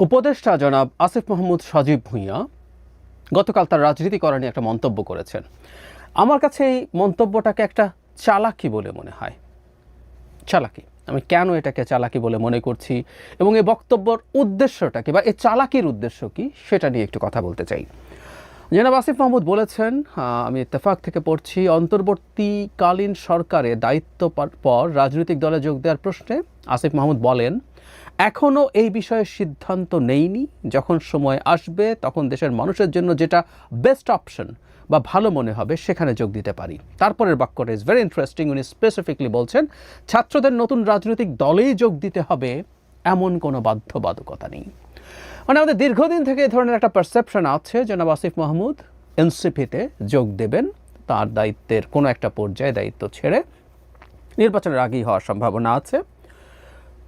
উপদেষ্টা জনাব আসিফ মাহমুদ সজীব ভূঁইয়া গতকাল তার রাজনীতি করা নিয়ে একটা মন্তব্য করেছেন। আমার কাছে এই মন্তব্যটাকে একটা চালাকি বলে মনে হয়। চালাকি? আমি কেন এটাকে চালাকি বলে মনে করছি? এবং এই বক্তব্যর উদ্দেশ্যটা কি বা এই চালাকির উদ্দেশ্য কি? সেটা নিয়ে একটু কথা বলতে চাই। জনাব আসিফ মাহমুদ বলেছেন আমি ইত্তেফাক থেকে পড়ছি, অন্তর্বর্তীকালীন সরকারে দায়িত্ব পর রাজনৈতিক দলে যোগ দেওয়ার প্রশ্নে আসিফ মাহমুদ বলেন এখনও এই বিষয়ে সিদ্ধান্ত নেইনি, যখন সময় আসবে তখন দেশের মানুষের জন্য যেটা বেস্ট অপশন বা ভালো মনে হবে সেখানে যোগ দিতে পারি। তারপরের বাক্যটা ইজ ভেরি ইন্টারেস্টিং উনি স্পেসিফিকলি বলছেন, ছাত্রদের নতুন রাজনৈতিক দলেই যোগ দিতে হবে, এমন কোনো বাধ্যবাধকতা নেই। মানে আমাদের দীর্ঘদিন থেকে এই ধরনের একটা পারসেপশন আছে, জনাব আসিফ মাহমুদ। এনসিপিতে যোগ দেবেন, তার দায়িত্বের কোনো একটা পর্যায়ে দায়িত্ব ছেড়ে নির্বাচনের আগেই হওয়ার সম্ভাবনা আছে।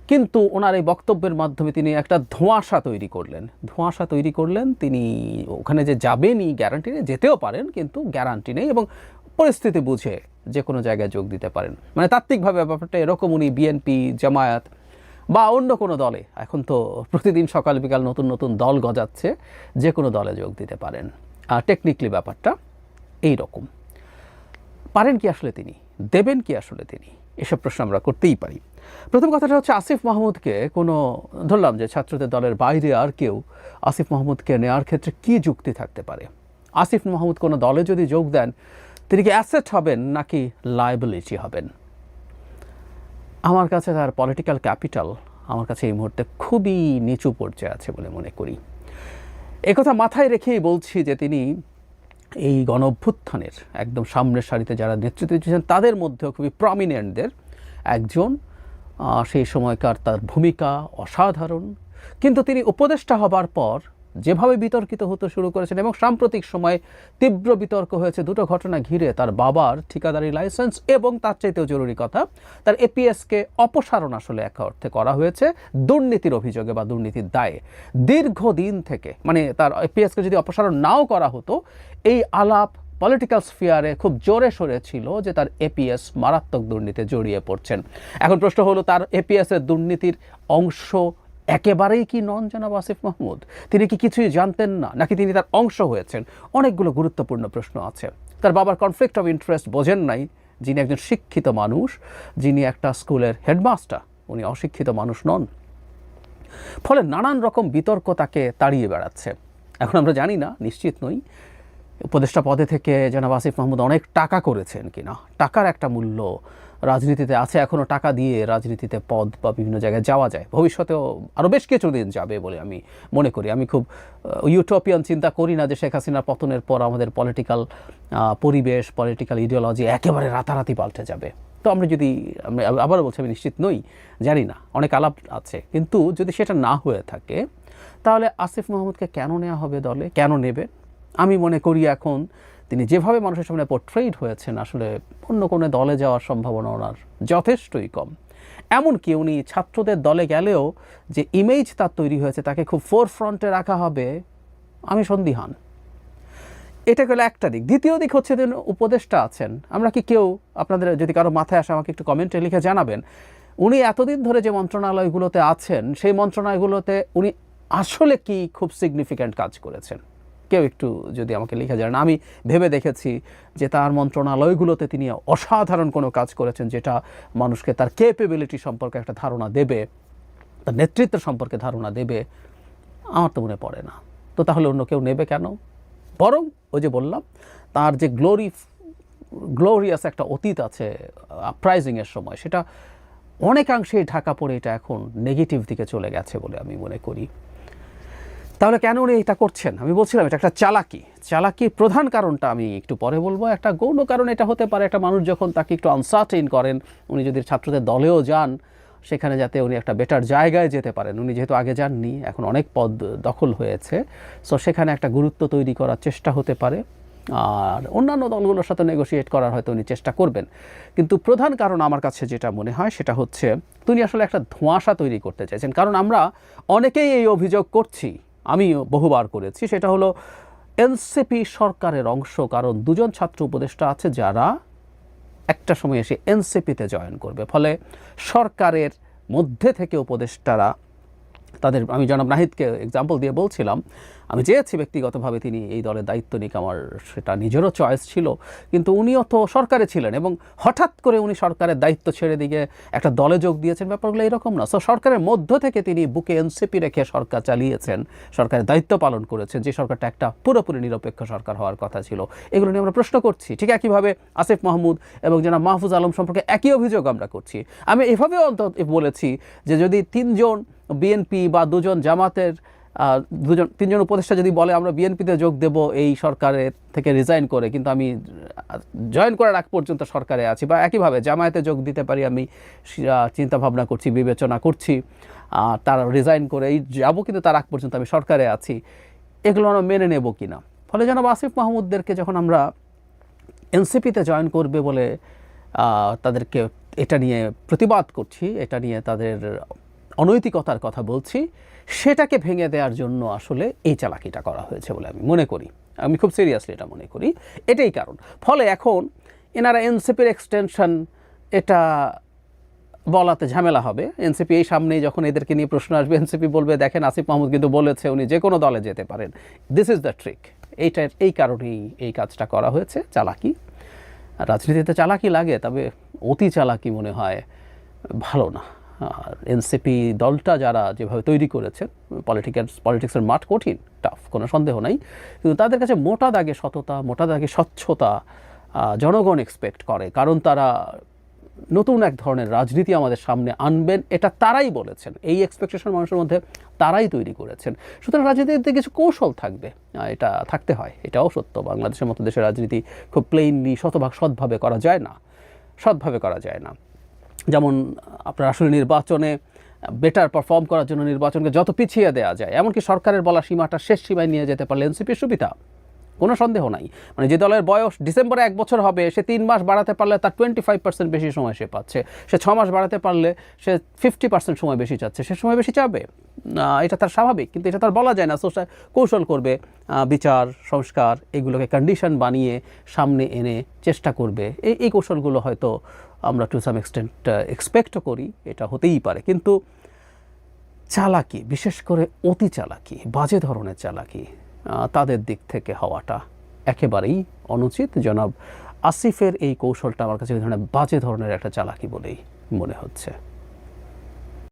কিন্তু ওনার এই বক্তব্যের মাধ্যমে তিনি একটা ধোঁয়াশা তৈরি করলেন। ধোঁয়াশা তৈরি করলেন, তিনি ওখানে যে যাবেনই গ্যারান্টি নেই যেতেও পারেন, কিন্তু গ্যারান্টি নেই এবং পরিস্থিতি বুঝে যে কোনো জায়গায় যোগ দিতে পারেন। মানে তাত্ত্বিকভাবে ব্যাপারটা এরকম, উনি বিএনপি, জামায়াত বা অন্য কোনো দলে। এখন তো প্রতিদিন সকাল বিকাল নতুন নতুন দল গজাচ্ছে, যে কোনো দলে যোগ দিতে পারেন। আর টেকনিক্যালি ব্যাপারটা এই রকম পারেন কি আসলে তিনি? দেবেন কি আসলে তিনি? এসব প্রশ্ন আমরা করতেই পারি। প্রথম কথাটা হচ্ছে আসিফ মাহমুদকে কোনো, ধরলাম যে ছাত্রদের দলের বাইরে আর কেউ আসিফ মাহমুদকে নেওয়ার ক্ষেত্রে কি যুক্তি থাকতে পারে? আসিফ মাহমুদ কোনো দলে যদি যোগ দেন, তিনি কি অ্যাসেট হবেন নাকি লাইবিলিটি হবেন? আমার কাছে তার পলিটিক্যাল ক্যাপিটাল আমার কাছে এই মুহূর্তে খুবই নিচু পর্যায়ে আছে বলে মনে করি। একথা মাথায় রেখেই বলছি যে তিনি এই গণ অভ্যুত্থানের একদম সামনের সারিতে যারা নেতৃত্ব দিচ্ছেন তাদের মধ্যেও খুবই প্রমিনেন্টদের একজন। সেই সময়কার তার ভূমিকা অসাধারণ। কিন্তু তিনি উপদেষ্টা হবার পর যেভাবে বিতর্কিত হতে শুরু করেছেন এবং সাম্প্রতিক সময়ে তীব্র বিতর্ক হয়েছে, দুটো ঘটনা ঘিরে তার বাবার ঠিকাদারি লাইসেন্স এবং তার চাইতেও জরুরি কথা, তার এপিএসকে অপসারণ আসলে এক অর্থে করা হয়েছে দুর্নীতির অভিযোগে বা দুর্নীতির দায়ে। দীর্ঘদিন থেকে মানে তার এপিএসকে যদি অপসারণ নাও করা হতো, এই আলাপ পলিটিক্যাল স্ফিয়ারে খুব জোরে সরে ছিল যে তার এপিএস মারাত্মক দুর্নীতিতে জড়িয়ে পড়ছেন। এখন প্রশ্ন হলো, তার এপিএস এর দুর্নীতির অংশ একেবারেই কি নন জনাব আসিফ মাহমুদ? তিনি কি কিছুই জানতেন না, নাকি তিনি তার অংশ হয়েছেন? অনেকগুলো গুরুত্বপূর্ণ প্রশ্ন আছে। তার বাবার কনফ্লিক্ট অফ ইন্টারেস্ট বোঝেন নাই, যিনি একজন শিক্ষিত মানুষ, যিনি একটা স্কুলের হেডমাস্টার উনি অশিক্ষিত মানুষ নন। ফলে নানান রকম বিতর্ক তাকে তাড়িয়ে বেড়াচ্ছে। এখন আমরা জানি না, নিশ্চিত নই উপদেষ্টা পদে থেকে জনাব আসিফ মাহমুদ অনেক টাকা করেছেন কিনা? টাকার একটা মূল্য রাজনীতিতে আছে এখনও টাকা দিয়ে রাজনীতিতে পদ বা বিভিন্ন জায়গায় যাওয়া যায়। ভবিষ্যতেও আরও বেশ কিছুদিন যাবে বলে আমি মনে করি। আমি খুব ইউটোপিয়ান চিন্তা করি না যে শেখ হাসিনার পতনের পর আমাদের পলিটিক্যাল পরিবেশ পলিটিক্যাল ইডিওলজি একেবারে রাতারাতি পাল্টে যাবে। তো আমরা যদি, আমি আবারও বলছি, আমি নিশ্চিত নই, জানি না, অনেক আলাপ আছে। কিন্তু যদি সেটা না হয়ে থাকে, তাহলে আসিফ মাহমুদকে কেন নেওয়া হবে দলে? কেন নেবে? আমি মনে করি এখন তিনি যেভাবে মানুষের সামনে পোর্ট্রেইড হয়েছেন, আসলে অন্য কোনো দলে যাওয়ার সম্ভাবনা ওনার যথেষ্টই কম। এমনকি উনি ছাত্রদের দলে গেলেও যে ইমেজ তার তৈরি হয়েছে তাকে খুব ফোর ফ্রন্টে রাখা হবে, আমি সন্দিহান। এটা গেল একটা দিক। দ্বিতীয় দিক হচ্ছে যে উপদেষ্টা আছেন। আমরা কি কেউ আপনাদের যদি কারও মাথায় আসে আমাকে একটু কমেন্টে লিখে জানাবেন। উনি এতদিন ধরে যে মন্ত্রণালয়গুলোতে আছেন, সেই মন্ত্রণালয়গুলোতে উনি আসলে কি খুব সিগনিফিক্যান্ট কাজ করেছেন? কেউ একটু যদি আমাকে লিখে জানান আমি ভেবে দেখেছি যে তার মন্ত্রণালয়গুলোতে তিনি অসাধারণ কোনো কাজ করেছেন যেটা মানুষকে তার ক্যাপেবিলিটি সম্পর্কে একটা ধারণা দেবে, তার নেতৃত্ব সম্পর্কে ধারণা দেবে। আমার তো মনে পড়ে না। তো তাহলে অন্য কেউ নেবে কেন? বরং ওই যে বললাম, তার যে গ্লোরি গ্লোরিয়াস একটা অতীত আছে আপরাইজিংয়ের সময়, সেটা অনেকাংশেই ঢাকা পড়ে এটা এখন নেগেটিভ দিকে চলে গেছে বলে আমি মনে করি। তাহলে কেন উনি এটা করছেন? আমি বলছিলাম, এটা একটা চালাকি। চালাকির প্রধান কারণটা আমি একটু পরে বলব। একটা গৌণ কারণ এটা হতে পারে, একটা মানুষ যখন তাকে একটু আনসার্টেন করেন, উনি যদি ছাত্রদের দলেও যান, সেখানে যাতে উনি একটা বেটার জায়গায় যেতে পারেন। উনি যেহেতু আগে যাননি, এখন অনেক পদ দখল হয়েছে। সো সেখানে একটা গুরুত্ব তৈরি করার চেষ্টা হতে পারে। আর অন্যান্য দলগুলোর সাথে নেগোশিয়েট করার হয়তো উনি চেষ্টা করবেন। কিন্তু প্রধান কারণ আমার কাছে যেটা মনে হয়, সেটা হচ্ছে তিনি আসলে একটা ধোঁয়াশা তৈরি করতে চাইছেন। কারণ আমরা অনেকেই এই অভিযোগ করছি। আমি বহুবার করেছি। সেটা হলো এনসিপি সরকারের অংশ, কারণ দুজন ছাত্র উপদেষ্টা আছে যারা একটা সময় এসে এনসিপিতে জয়েন করবে। ফলে সরকারের মধ্যে থেকে উপদেষ্টারা তাদের, আমি জনাব নাহিদকে এক্সাম্পল দিয়ে বলছিলাম, আমি চেয়েছি ব্যক্তিগতভাবে তিনি এই দলের দায়িত্ব নিক, আমার সেটা নিজেরও চয়েস ছিল, কিন্তু উনিও তো সরকারে ছিলেন এবং হঠাৎ করে উনি সরকারের দায়িত্ব ছেড়ে দিয়ে একটা দলে যোগ দিয়েছেন, ব্যাপারগুলো এরকম না। সো সরকারের মধ্য থেকে তিনি বুকে এনসিপি রেখে সরকার চালিয়েছেন, সরকারের দায়িত্ব পালন করেছেন, যে সরকারটা একটা পুরোপুরি নিরপেক্ষ সরকার হওয়ার কথা ছিল। এগুলো নিয়ে আমরা প্রশ্ন করছি, ঠিক একইভাবে আসিফ মাহমুদ এবং জনাব মাহফুজ আলম সম্পর্কে একই অভিযোগ আমরা করছি। আমি এভাবেও অন্তত বলেছি যে যদি তিনজন বিএনপি বা দুজন জামাতের দুজন, তিনজন উপদেষ্টা যদি বলে, আমরা বিএনপিতে যোগ দেব এই সরকারের থেকে রিজাইন করে, কিন্তু আমি জয়েন করার আগ পর্যন্ত সরকারে আছি বা একইভাবে জামায়াতে যোগ দিতে পারি আমি চিন্তা ভাবনা করছি, বিবেচনা করছি তার রিজাইন করে এই যাব, কিন্তু তার আগ পর্যন্ত আমি সরকারে আছি। এগুলো আমরা মেনে নেব কি না ফলে যেন আসিফ মাহমুদদেরকে যখন আমরা এনসিপিতে জয়েন করবে বলে তাদেরকে এটা নিয়ে প্রতিবাদ করছি, এটা নিয়ে তাদের অনৈতিকতার কথা বলছি, সেটাকে ভেঙে দেওয়ার জন্য আসলে এই চালাকিটা করা হয়েছে বলে আমি মনে করি। আমি খুব সিরিয়াসলি এটা মনে করি। এটাই কারণ। ফলে এখন এনারা এনসিপির এক্সটেনশন এটা বলাতে ঝামেলা হবে। এনসিপি এই সামনেই যখন এদেরকে নিয়ে প্রশ্ন আসবে, এনসিপি বলবে, দেখেন আসিফ মাহমুদ কিন্তু বলেছে উনি যে কোনো দলে যেতে পারেন। দিস ইজ দ্য ট্রিক এইটার এই কারণেই এই কাজটা করা হয়েছে, চালাকি। রাজনীতিতে চালাকি লাগে, তবে অতি চালাকি মনে হয় ভালো না। এনসিপি দলটা যারা যেভাবে তৈরি করেছেন পলিটিক্যাল পলিটিক্সের মাঠ কঠিন টাফ কোনো সন্দেহ নাই। কিন্তু তাদের কাছে মোটা দাগে সততা, মোটা দাগে স্বচ্ছতা জনগণ এক্সপেক্ট করে। কারণ তারা নতুন এক ধরনের রাজনীতি আমাদের সামনে আনবেন, এটা তারাই বলেছেন। এই এক্সপেকটেশন মানুষের মধ্যে তারাই তৈরি করেছেন। সুতরাং রাজনীতিতে কিছু কৌশল থাকবে এটা থাকতে হয়, এটাও সত্য। বাংলাদেশের মতো দেশের রাজনীতি খুব প্লেইনলি শতভাগ, সৎভাবে করা যায় না, সৎভাবে করা যায় না। যেমন আপনার আসলে নির্বাচনে বেটার পারফর্ম করার জন্য নির্বাচনকে যত পিছিয়ে দেওয়া যায়, এমনকি সরকারের বলা সীমাটা শেষ সীমায় নিয়ে যেতে পারলে এনসিপির সুবিধা, কোনো সন্দেহ নাই। মানে যে দলের বয়স ডিসেম্বরে এক বছর হবে, সে তিন মাস বাড়াতে পারলে তার টোয়েন্টি ফাইভ পার্সেন্ট বেশি সময় সে পাচ্ছে। সে ছ মাস বাড়াতে পারলে সে ফিফটি পার্সেন্ট সময় বেশি চাচ্ছে, সে সময় বেশি চাবে। এটা তার স্বাভাবিক, কিন্তু এটা তার বলা যায় না। সোশ্যাল কৌশল করবে বিচার, সংস্কার, এগুলোকে কন্ডিশন বানিয়ে সামনে এনে চেষ্টা করবে। এই এই কৌশলগুলো হয়তো আমরা টু সাম এক্সটেন্ট এক্সপেক্টও করি, এটা হতেই পারে। কিন্তু চালাকি, বিশেষ করে অতি চালাকি, বাজে ধরনের চালাকি তাদের দিক থেকে হওয়াটা একেবারেই অনুচিত। জনাব আসিফের এই কৌশলটা আমার কাছে ধরনের বাজে ধরনের একটা চালাকি বলেই মনে হচ্ছে।